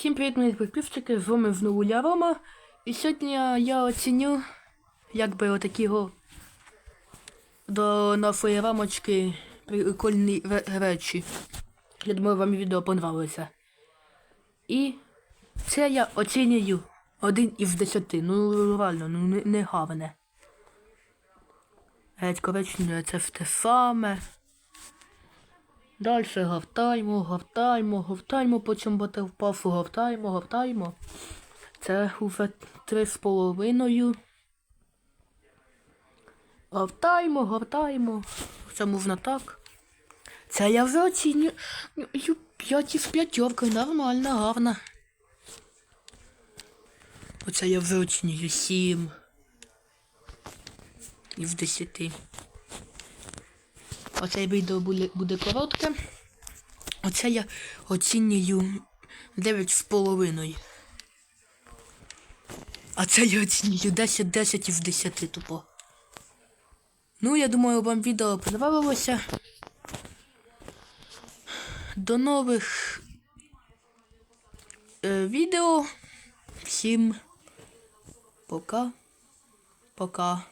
Всім привіт, мої підписчики, з вами знову я Рома. І сьогодні я оціню, як би отакі го до нашої рамочки прикольні речі. Я думаю, вам відео понравилося. І це я оцінюю один із десяти. Ну реально, ну не, не гарне. Геть коричневе це те саме. Дальше гавтаймо, гавтаймо, гавтаймо, потім бути впасу, гавтаймо, гавтаймо. Це уже три з половиною. Гавтаймо, гавтаймо. Це можна так. Це я вже оцінюю. П'ять із п'ятеркою, нормально, гарно. Оце я вже оцінюю сім. Із десяти. Оце відео буде, буде коротке. Оце я оцінюю 9 з половиною. А це я оцінюю 10 10 із 10 тупо. Ну, я думаю, вам відео понравилося. До нових е, відео. Всім пока. Пока.